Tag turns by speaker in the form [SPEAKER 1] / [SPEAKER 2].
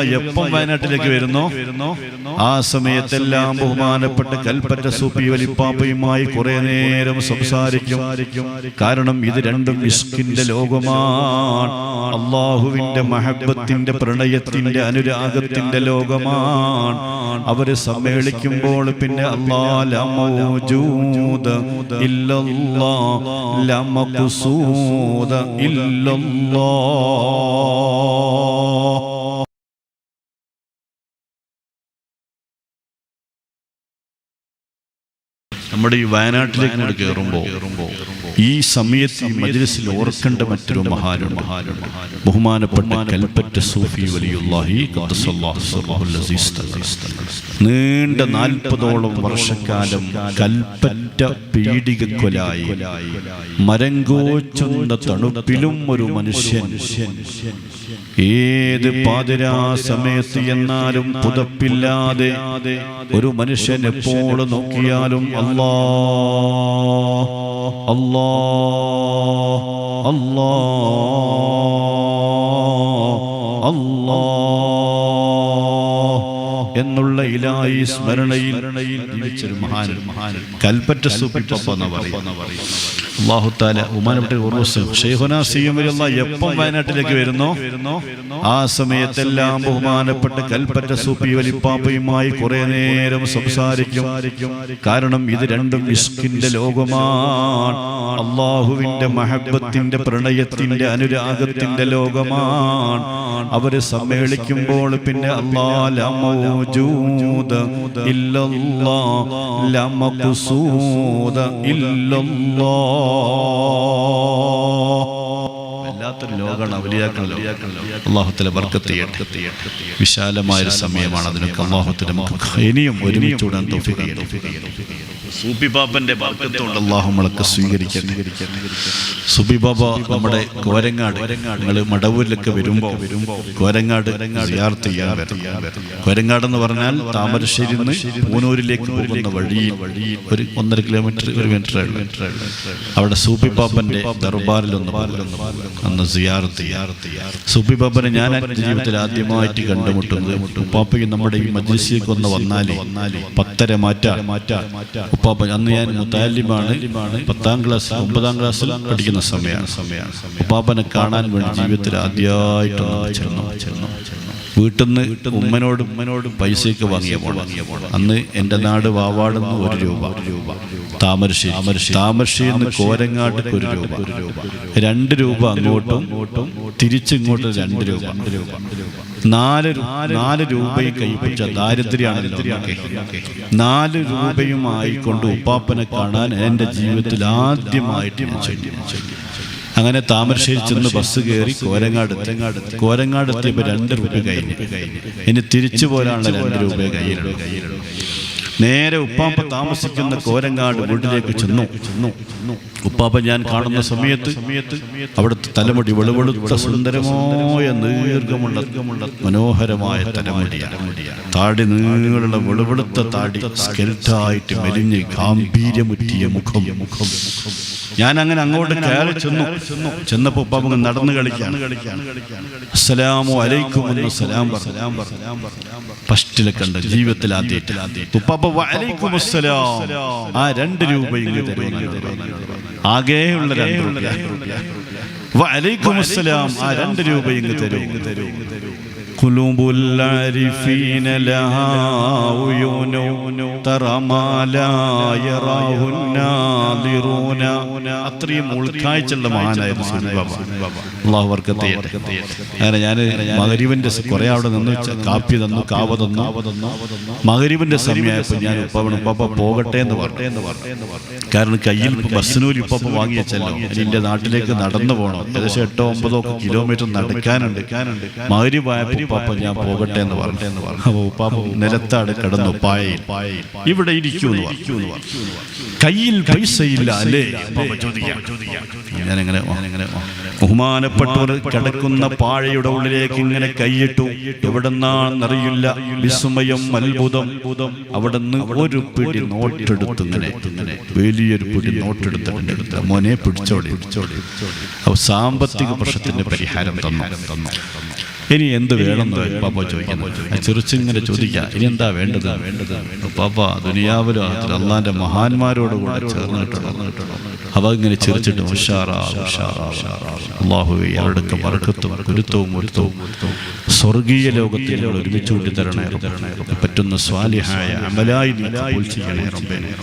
[SPEAKER 1] എപ്പം വയനാട്ടിലേക്ക് വരുന്നു? ആ സമയത്തെല്ലാം ബഹുമാനപ്പെട്ട കൽപ്പറ്റ സൂപ്പി വലിപ്പാപ്പയുമായി കുറെ നേരം സംസാരിക്കും. കാരണം ഇത് രണ്ടും ഇസ്കിന്റെ ലോകമാണ്. അള്ളാഹുവിന്റെ മഹബത്തിന്റെ പ്രണയത്തിന്റെ അനുരാഗത്തിന്റെ ലോകമാണ്. അവർ സമ്മേളിക്കുമ്പോൾ പിന്നെ ഇല്ലല്ലാ നമ്മുടെ ഈ വയനാട്ടിലേക്ക് കൂടി കയറുമ്പോൾ ഈ സമയത്ത് ഈ മജ്ലിസിൽ ഓർക്കേണ്ട മറ്റൊരു മഹാനുണ്ട് ബഹുമാനപ്പെട്ട കൽപ്പറ്റ സൂഫി വലിയുല്ലാഹി. നീണ്ട നാൽപ്പതോളം വർഷക്കാലം കൽപ്പറ്റ പീഡികക്കൊലായി മരങ്കോച്ചുന്ന തണുപ്പിലും ഒരു മനുഷ്യൻ ഏത് പാതിരാ സമയത്ത് എന്നാലും പുതപ്പില്ലാതെ ഒരു മനുഷ്യൻ എപ്പോൾ നോക്കിയാലും അല്ലാ الله الله അല്ലാ എന്നുള്ള ഇലായി സ്മരണയിൽ ജീവിച്ചൊരു മഹാൻ കൽപ്പറ്റ അള്ളാഹുത്താല ഉമാനപ്പെട്ട ഉറൂസ് ഷെയ്ഖുന സിയം വരുന്ന എപ്പം വയനാട്ടിലേക്ക് വരുന്നോ? ആ സമയത്തെല്ലാം ബഹുമാനപ്പെട്ട കൽപ്പറ്റ സൂപ്പി വലിപ്പാപ്പയുമായി കുറെ നേരം സംസാരിക്കും. കാരണം ഇത് രണ്ടും ഇസ്കിന്റെ ലോകമാണ്. അള്ളാഹുവിന്റെ മഹബത്തിന്റെ പ്രണയത്തിന്റെ അനുരാഗത്തിന്റെ ലോകമാണ്. അവർ സമ്മേളിക്കുമ്പോൾ പിന്നെ അല്ലാ لا ഇല്ലല്ലാ إلا ഇല്ലല്ലാ വല്ലാത്തൊരു ലോകമാണ് അള്ളാഹുത്തിലെ സമയമാണ് അതിനൊക്കെ അള്ളാഹുത്തിലെ ഇനിയും നമ്മളൊക്കെ സ്വീകരിക്കട്ടെ. സുബി ബാബ നമ്മുടെ കോരങ്ങാട് നിങ്ങൾ മടവൂരിലൊക്കെ വരുമ്പോ കോരങ്ങാട് കോരങ്ങാട് എന്ന് പറഞ്ഞാൽ താമരശ്ശേരി പൂനൂരിലേക്ക് പോകുന്ന വഴിയിൽ ഒരു ഒന്നര കിലോമീറ്റർ ഒരു മീറ്റർ അവിടെ സൂപ്പിപ്പാപ്പന്റെ ദർബാറിലൊന്ന് അന്ന് സൂപ്പി ബാബനെ ഞാൻ ജീവിതത്തിൽ ആദ്യമായിട്ട് കണ്ടുമുട്ടുന്നത് ഉപ്പാപ്പയ്ക്ക് നമ്മുടെ ഈ മജ്ലിസിലേക്ക് ഒന്ന് വന്നാലേ പത്തര മാറ്റാ. ഉപ്പാപ്പ അന്ന് ഞാൻ മുത്താലിമാണ് പത്താം ക്ലാസ് ഒമ്പതാം ക്ലാസ്സിൽ പഠിക്കുന്ന സമയമാണ് സമയമാണ് ഉപ്പാപ്പനെ കാണാൻ വേണ്ടി ജീവിതത്തിൽ ആദ്യമായിട്ടൊന്ന് ചെന്നു ചെന്നു ചെന്നു. വീട്ടിൽ നിന്ന് ഉമ്മനോടും ഉമ്മനോടും പൈസയൊക്കെ വാങ്ങിയ അന്ന് എന്റെ നാട് വാവാടുന്ന ഒരു രൂപ. താമരശ്ശേരി. താമരശ്ശേരി താമരശ്ശേരി നിന്ന് കോരങ്ങാട്ട് ഒരു രൂപ. രണ്ട് രൂപ അങ്ങോട്ടും തിരിച്ചിങ്ങോട്ട് രണ്ട് രൂപ. നാല് രൂ- നാല് രൂപയും കൈപ്പിച്ച ദാരിദ്ര്യാണ്. നാല് രൂപയും കൊണ്ട് ഉപ്പാപ്പനെ കാണാൻ എന്റെ ജീവിതത്തിൽ ആദ്യമായിട്ട് ഞാൻ ചെന്നു അങ്ങനെ താമരശ്ശേരി ചെന്ന് ബസ് കയറി കോരങ്ങാട്. കോരങ്ങാട് എത്തിയപ്പോൾ രണ്ട് രൂപ കഴിഞ്ഞു. ഇനി തിരിച്ചു പോരാനുള്ള രണ്ട് രൂപ കയ്യിലുണ്ട് നേരെ ഉപ്പാപ്പ താമസിക്കുന്ന കോരങ്ങാട് വീട്ടിലേക്ക് ചെന്നു. ഉപ്പാപ്പ ഞാൻ കാണുന്ന സമയത്ത് അവിടുത്തെ തലമുടി വെളുവെളുത്ത സുന്ദരമായ ദീർഘമുള്ള മനോഹരമായ തലമുടിയാണ്. താടി നീളുള്ള വെളുവെളുത്ത താടി സ്കെൽറ്റായിട്ട് മെലിഞ്ഞ് ഗാംഭീര്യമുറ്റിയ മുഖം. മുഖം ഞാൻ അങ്ങനെ അങ്ങോട്ട് കയറി ചെന്നു. ചെന്നപ്പോ ഉപ്പാപ്പ നടന്നു കളിക്കാണ്. അസ്സലാമു അലൈക്കും എന്ന് സലാം പറഞ്ഞു. ഫസ്റ്റിലെ കണ്ട ജീവിതത്തിൽ ആദ്യത്തിൽ ഉപ്പാപ്പ ആ രണ്ട് രൂപ ആകെയുള്ള രണ്ട് രൂപ. ആ രണ്ട് രൂപ ഇങ്ങ് തരൂ. قلوب العارفين لها عيون ترى ما لا يراه الناظرون അത്രയും ഉൾക്കാഴ്ചയുള്ള മഹാനായിരുന്നു സുനി ബാബ അള്ളാഹു വർക്കത്തെ അങ്ങനെ ഞാൻ മകരീവന്റെ കുറെ അവിടെ നിന്ന് ച- കാപ്പി തന്നു കാവ തന്നു മകരീവന്റെ സമയമായപ്പോൾ ഞാൻ ഉപ്പാവണം ഉപ്പാപ്പ പോകട്ടെ എന്ന് പറഞ്ഞു കാരണം കയ്യിൽ ബസ്സിനൂര് ഉപ്പാപ്പ വാങ്ങി വെച്ചല്ലോ ഇനി എന്റെ നാട്ടിലേക്ക് നടന്നു പോകണം ഏകദേശം എട്ടോ ഒമ്പതോ ഒക്കെ കിലോമീറ്റർ നടക്കാനുണ്ട് മകരീവായപ്പോൾ ഉപ്പാപ്പ ഞാൻ പോകട്ടെ എന്ന് പറഞ്ഞു. പറഞ്ഞു. ഉപ്പാപ്പ നിലത്താണ് കിടന്നു പായയിൽ. ഇവിടെ ഇരിക്കുന്നു കയ്യിൽ പൈസ ഇല്ല അല്ലേ ഞാനിങ്ങനെ ബഹുമാനപ്പെട്ടവർ കിടക്കുന്ന പാഴയുടെ ഉള്ളിലേക്ക് ഇങ്ങനെ കൈയിട്ടു എവിടെന്നാണെന്നറിയില്ല. വിസ്മയം അത്ഭുതം. അവിടുന്ന് ഒരു പിടി നോട്ടെടുത്ത് ഇങ്ങനെ. വലിയൊരു പിടി എടുത്ത് മോനെ പിടിച്ചോടി പിടിച്ചോടി സാമ്പത്തിക പ്രശ്നത്തിന്റെ പരിഹാരം തന്നു തന്നു. ഇനി എന്ത് വേണം പാപ്പ ചോദിക്കുന്നു. ചെറുച്ചിങ്ങനെ ചോദിക്കാം. ഇനി എന്താ വേണ്ടത്? വേണ്ടത്? പാപ്പ ദുനിയാവിലും അള്ളാന്റെ മഹാന്മാരോട് കൂടെ ചേർന്നിട്ടുണ്ട്. അവ ഇങ്ങനെ ചിരിച്ചിട്ട് അള്ളാഹുവെ അവരുടെ മറക്കത്തും ഗുരുത്വവും ഒരുത്തവും സ്വർഗീയ ലോകത്തിൽ ഒരുമിച്ചുകൂട്ടി ഒരുമിച്ച് കൂട്ടി തരണേ പറ്റുന്ന സ്വാലിഹായ അമലായി ചെയ്യണേ